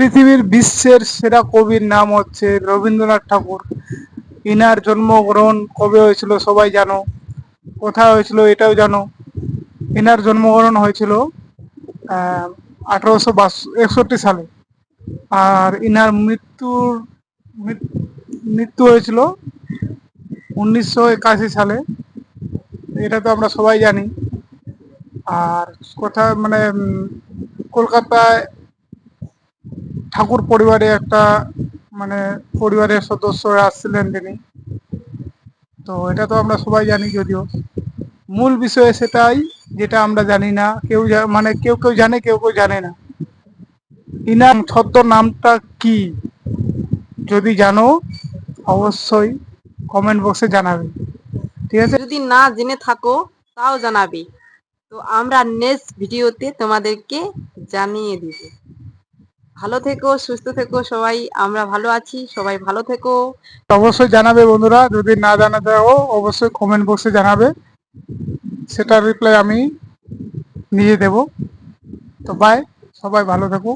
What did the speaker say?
পৃথিবীর বিশ্বের সেরা কবির নাম হচ্ছে রবীন্দ্রনাথ ঠাকুর। ইনার জন্মগ্রহণ কবে হয়েছিল সবাই জানো? কোথায় হয়েছিল এটাও জানো? ইনার জন্মগ্রহণ হয়েছিল আঠারোশো একষট্টি সালে। আর ইনার মৃত্যুর মৃত্যু হয়েছিল উনিশশো একাশি সালে। এটা তো আমরা সবাই জানি। আর কোথায় মানে কলকাতায় ঠাকুর পরিবারে একটা মানে পরিবারের সদস্যরা আসছিলেন তিনি। তো এটা তো আমরা সবাই জানি যদিও। মূল বিষয় সেটাই, যেটা আমরা জানি না, কেউ মানে কেউ কেউ জানে, কেউ কেউ জানে না। ইনার ছদ্ম নামটা কি? যদি জানো, অবশ্যই কমেন্ট বক্সে জানাবে। ঠিক আছে? যদি না জেনে থাকো, তাও জানাবে। তো আমরা নেক্সট ভিডিওতে তোমাদেরকে জানিয়ে দিব। ভালো থেকো, সুস্থ থেকো সবাই, আমরা ভালো আছি, সবাই ভালো থেকো। অবশ্যই জানাবে বন্ধুরা, যদি না জানাতে ও অবশ্যই কমেন্ট বক্সে জানাবে। সেটার রিপ্লাই আমি নিয়ে দেব। তো বাই সবাই ভালো থেকো।